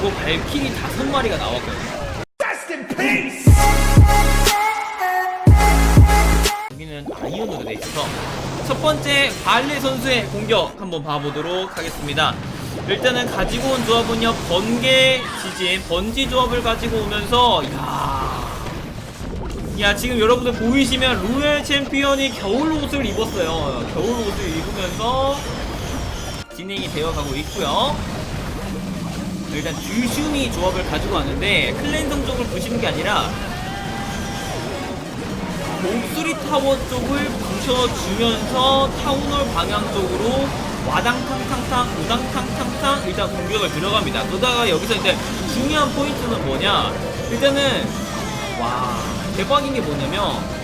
그리고 발키리 다섯 마리가 나왔거든요. 여기는 아이언으로 돼 있어서 첫 번째 발레 선수의 공격 한번 봐보도록 하겠습니다. 일단은 가지고 온 조합은요 번개 지진 번지 조합을 가지고 오면서 야. 야 지금 여러분들 보이시면 루엘 챔피언이 겨울 옷을 입었어요. 겨울 옷을 입으면서 진행이 되어가고 있고요. 일단 듀슈미 조합을 가지고 왔는데 클랜 성적을 보시는 게 아니라 목소리 타워 쪽을 부셔주면서 타운홀 방향 쪽으로 와당탕탕탕 우당탕탕탕 일단 공격을 들어갑니다. 그러다가 여기서 이제 중요한 포인트는 뭐냐? 일단은 와 대박인 게 뭐냐면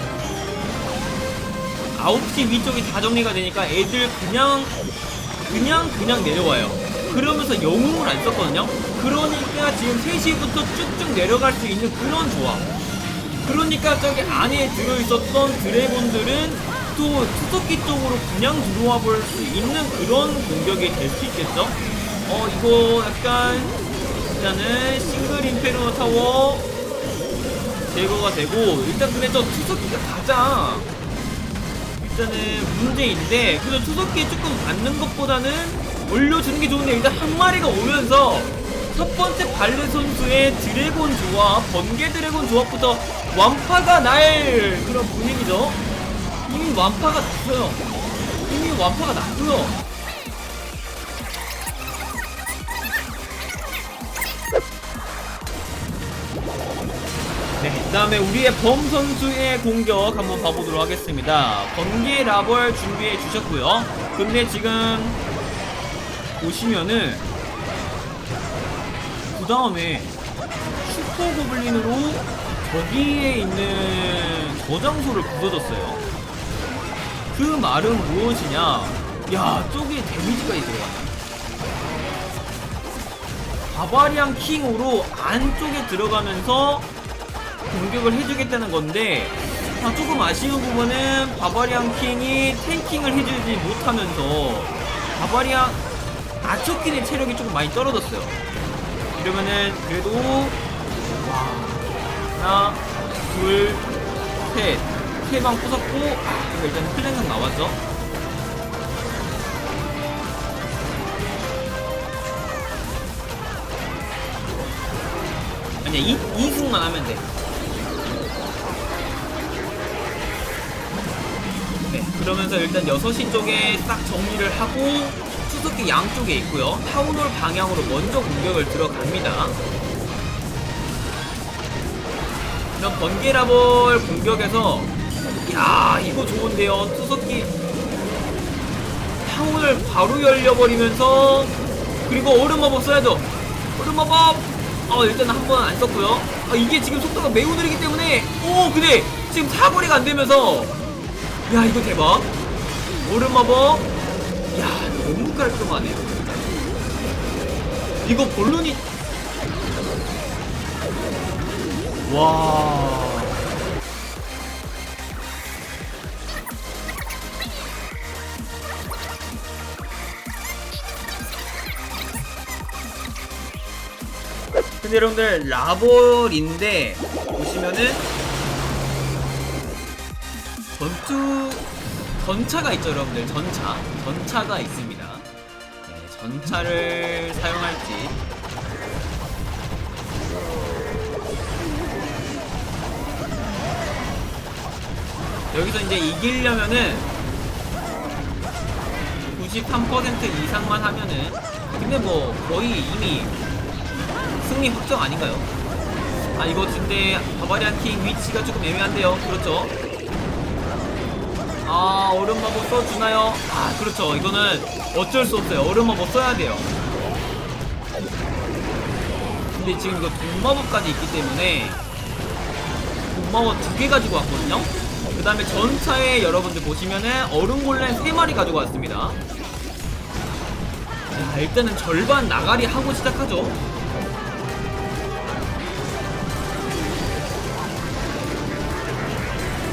9시 위쪽이 다 정리가 되니까 애들 그냥 그냥 그냥 내려와요. 그러면서 영웅을 안 썼거든요. 그러니까 지금 3시부터 쭉쭉 내려갈 수 있는 그런 조합. 그러니까 저기 안에 들어있었던 드래곤들은 또 투석기 쪽으로 그냥 들어와 볼 수 있는 그런 공격이 될 수 있겠죠? 어, 이거 약간 일단은 싱글 임페르노 타워 제거가 되고 일단 근데 저 투석기가 가장 일단은 문제인데 그래도 투석기에 조금 맞는 것보다는 올려주는 게 좋은데 일단 한 마리가 오면서 첫 번째 발레 선수의 드래곤 조합, 번개 드래곤 조합부터 완파가 날 그런 분위기죠. 이미 완파가 났어요. 이미 완파가 났고요. 네, 그 다음에 우리의 범 선수의 공격 한번 봐보도록 하겠습니다. 번개 라벌 준비해 주셨고요. 근데 지금 보시면은 그 다음에 슈퍼 고블린으로 저기에 있는 저장소를 부숴줬어요. 그 말은 무엇이냐? 야, 저기에 데미지가 들어가네. 바바리안 킹으로 안쪽에 들어가면서 공격을 해주겠다는 건데 아, 조금 아쉬운 부분은 바바리안 킹이 탱킹을 해주지 못하면서 바바리안 아초킨의 체력이 조금 많이 떨어졌어요. 이러면은 그래도 와 하나 둘셋 세 방 부쉈고 아 이거 일단 플랜각 나왔죠. 아니야 이 이승만 하면 돼. 네, 그러면서 일단 6시 쪽에 딱 정리를 하고 수석기 양쪽에 있고요. 타운홀 방향으로 먼저 공격을 들어갑니다. 이런 번개라볼 공격에서 야 이거 좋은데요. 수석기 타운을 바로 열려버리면서 그리고 얼음 마법 써야죠. 얼음 마법 어 일단 한 번 안 썼고요. 아, 이게 지금 속도가 매우 느리기 때문에 오 근데 지금 사거리가 안 되면서 야 이거 대박 얼음 마법 야 너무 깔끔하네요. 이거 본론이 와. 근데 여러분들 라볼인데 보시면은 전투 전차가 있죠 여러분들. 전차 전차가 있습니다. 네, 전차를 사용할지. 여기서 이제 이기려면은 93% 이상만 하면은 근데 뭐 거의 이미 승리 확정 아닌가요? 아 이거 근데 바바리안 킹 위치가 조금 애매한데요. 그렇죠? 아 얼음 마법 써주나요? 아 그렇죠. 이거는 어쩔 수 없어요. 얼음 마법 써야 돼요. 근데 지금 이거 동마법까지 있기 때문에 동마법 두 개 가지고 왔거든요. 그 다음에 전차에 여러분들 보시면은 얼음 골렘 세 마리 가지고 왔습니다. 자 일단은 절반 나가리 하고 시작하죠.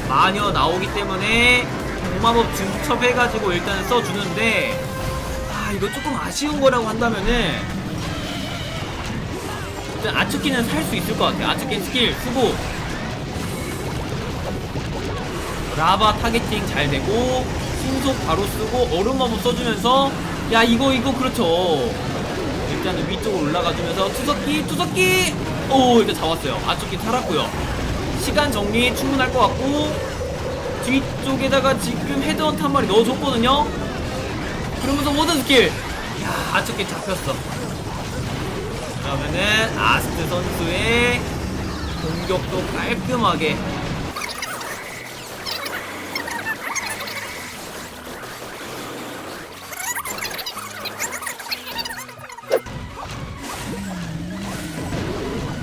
마녀 나오기 때문에 동마법 증첩해가지고 일단 써주는데 아 이거 조금 아쉬운 거라고 한다면은 일단 아츠키는 살 수 있을 것 같아요. 아츠키 스킬 쓰고 라바 타겟팅 잘 되고 신속 바로 쓰고 얼음 한번 써주면서 야 이거 이거 그렇죠. 일단은 위쪽으로 올라가주면서 투석기 투석기 오 일단 잡았어요. 아츠키 살았고요. 시간 정리 충분할 것 같고 뒤쪽에다가 지금 헤드헌트 한 마리 넣어줬거든요. 그러면서 모든 스킬 야 아츠키 잡혔어. 그러면은 아스트 선수의 공격도 깔끔하게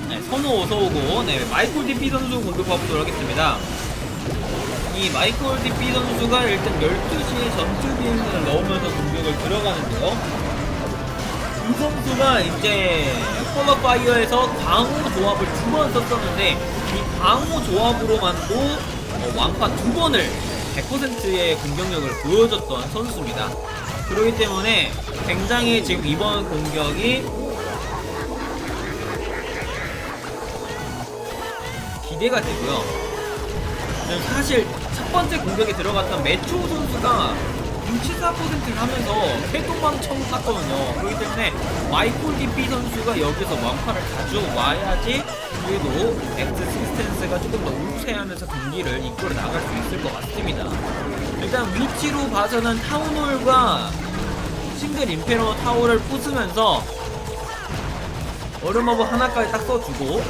네, 선우 어서오고 네, 마이콜 디피 선수 공격해보도록 하겠습니다 이 마이콜 디피 선수가 일단 12시에 전투 비행선을 넣으면서 공격을 들어가는데요 이 선수가 이제 콜러 파이어에서 광호 조합을 두 번 썼었는데 이 광호 조합으로만도 어, 완파 두 번을 100%의 공격력을 보여줬던 선수입니다. 그렇기 때문에 굉장히 지금 이번 공격이 기대가 되고요. 사실 첫 번째 공격에 들어갔던 메트로 선수가 64%를 하면서 해동망청 쐈거든요. 그렇기 때문에 마이콜 디피 선수가 여기서 완파를 가져와야지 그래도 엑스 시스템스가 조금 더 우세하면서 경기를 이끌어 나갈 수 있을 것 같습니다. 일단 위치로 봐서는 타운홀과 싱글 임페로 타워를 부수면서 얼음어브 하나까지 딱 써주고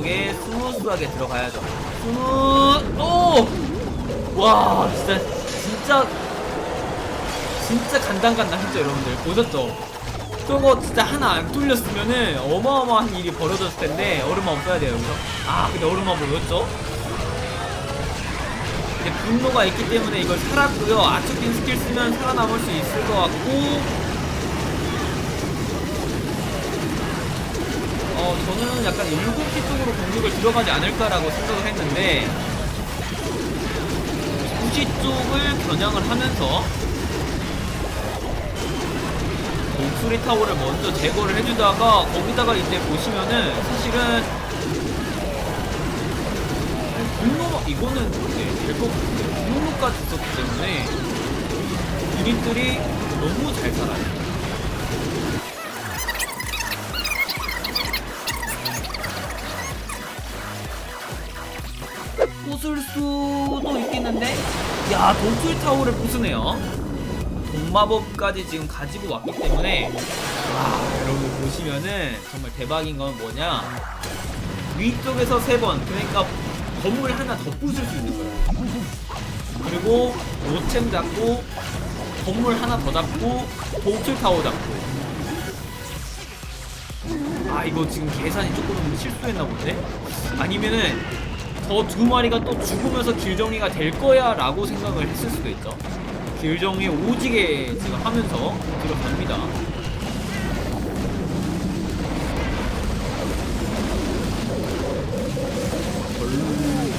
안쪽에 스무스하게 들어가야죠. 스무, 오! 와, 진짜, 진짜, 진짜 간당간당했죠, 여러분들. 보셨죠? 저거 진짜 하나 안 뚫렸으면은 어마어마한 일이 벌어졌을 텐데, 얼음만 없어야 돼요, 여기서. 아, 근데 얼음만 보였죠? 근데 분노가 있기 때문에 이걸 살았고요. 아츠킨 스킬 쓰면 살아남을 수 있을 것 같고, 어, 저는 약간 7시 쪽으로 공격을 들어가지 않을까라고 생각을 했는데 9시 쪽을 겨냥을 하면서 목소리 타워를 먼저 제거를 해주다가 거기다가 이제 보시면은 사실은 분노 이거는 네, 될것 같은데 분노까지 있었기 때문에 유닛들이 너무 잘 살아요. 수도 있겠는데? 야 독출 타워를 부수네요. 동마법까지 지금 가지고 왔기 때문에. 와 여러분 보시면은 정말 대박인 건 뭐냐? 위쪽에서 세번 그러니까 건물 하나 더 부술 수 있는 거예요. 그리고 노챔 잡고 건물 하나 더 잡고 독출 타워 잡고. 아 이거 지금 계산이 조금 실수했나 본데? 아니면은 저 두 마리가 또 죽으면서 길 정리가 될 거야 라고 생각을 했을 수도 있죠. 길 정리 오지게 지금 하면서 들어갑니다.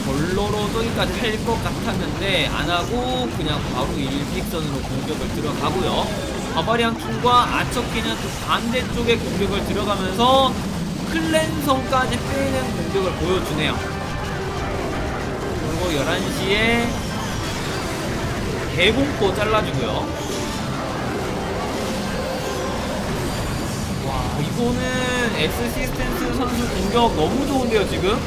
벌로로 저기까지 할 것 같았는데 안 하고 그냥 바로 일직선으로 공격을 들어가고요. 바바리안 킹과 아처키는 그 반대쪽에 공격을 들어가면서 클랜성까지 빼는 공격을 보여주네요 그리고 11시에 대공포 잘라주고요. 와, 이거는 S 시스템스 선수 공격 너무 좋은데요, 지금?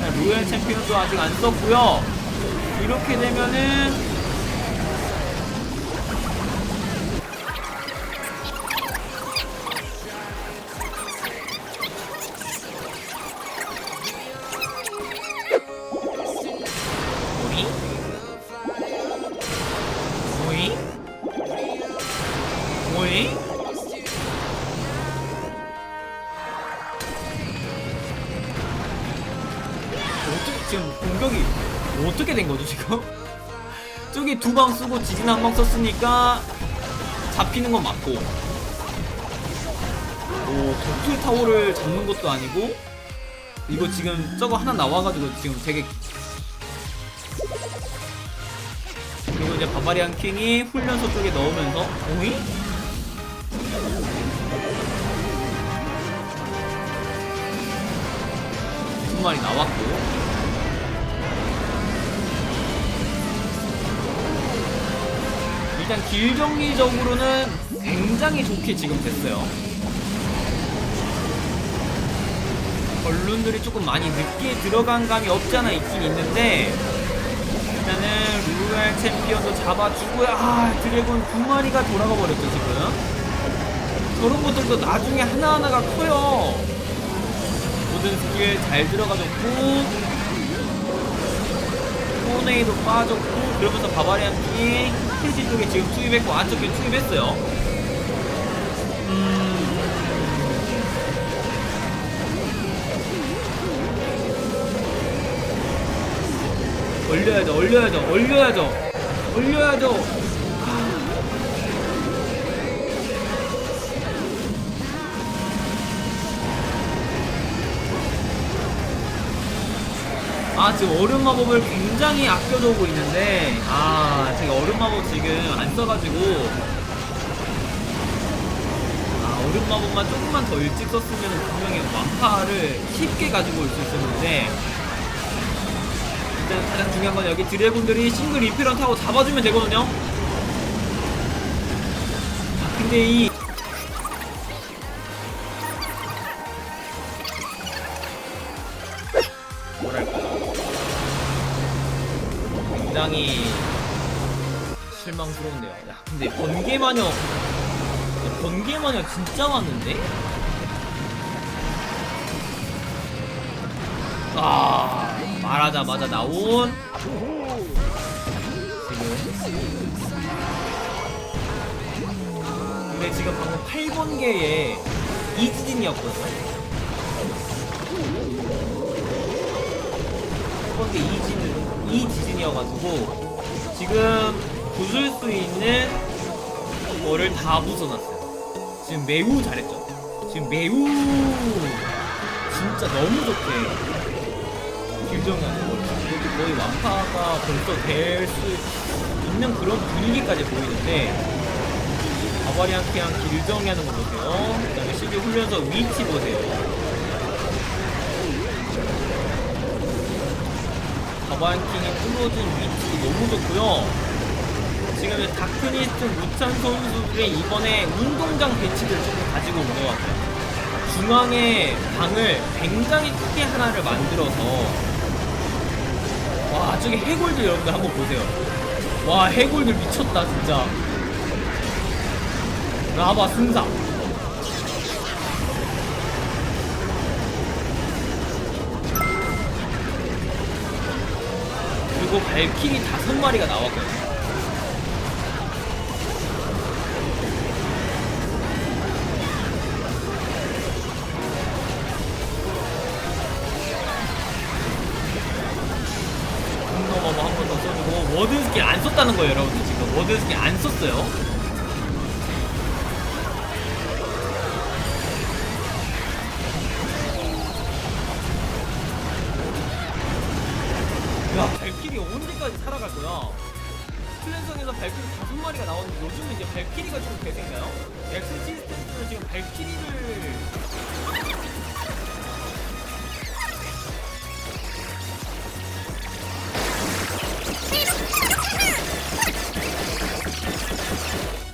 자, 로얄 챔피언도 아직 안 썼고요. 이렇게 되면은 지금 공격이 어떻게 된 거죠 지금? 저기 두 방 쓰고 지진 한 방 썼으니까 잡히는 건 맞고 오 독출 타워를 잡는 것도 아니고 이거 지금 저거 하나 나와가지고 지금 되게 그리고 이제 바바리안 킹이 훈련소 쪽에 넣으면서 오이? 두 마리 나왔고 일단 길 정리적으로는 굉장히 좋게 지금 됐어요. 언론들이 조금 많이 늦게 들어간 감이 없지 않아 있긴 있는데 일단은 루랄 챔피언도 잡아주고요. 아 드래곤 두 마리가 돌아가 버렸죠 지금. 저런 것들도 나중에 하나하나가 커요. 모든 스킬 잘 들어가졌고 포네이도 빠졌고 그러면서 바바리안 킹 스테이지 쪽에 지금 투입했고 안쪽에 투입했어요. 음. 얼려야죠, 얼려야죠, 얼려야죠, 얼려야죠. 아 지금 얼음 마법을 굉장히 아껴두고 있는데 아 제가 얼음 마법 지금 안 써가지고. 아 얼음 마법만 조금만 더 일찍 썼으면 분명히 완파를 쉽게 가지고 올 수 있었는데. 일단 가장 중요한 건 여기 드래곤들이 싱글 리필런 타고 잡아주면 되거든요. 아, 근데 이 실망스러운데요. 야, 근데 번개 마녀, 번개 마녀 진짜 많은데? 아, 말하자마자 나온 지금. 근데 지금 방금 8번개에 이지진이었거든요. 8번개 이지진, 이지진이어가지고 지금 부술 수 있는 거를 다 부숴놨어요. 지금 매우 잘했죠. 지금 매우 진짜 너무 좋게 거 이것도 거의 완파가 벌써 될 수 있는 그런 분위기까지 보이는데 바바리안 키랑 길정이 하는 거 보세요. 그 다음에 시기 훈련소 위치 보세요. 바바यां킹이 뚫어진 위치도 너무 좋고요. 지금 다크니스트 무찬 선수들의 이번에 운동장 배치를 조금 가지고 온 것 같아요. 중앙에 방을 굉장히 크게 하나를 만들어서 와 저기 해골들 여러분들 한번 보세요. 와 해골들 미쳤다 진짜. 라바 승상. 그리고 발키리 다섯 마리가 나왔거든요. 썼어요. 야, 발키리 언제까지 살아갈 거야? 플랜성에서 발키리 다섯 마리가 나오는데 요즘은 이제 발키리가 좀 대세인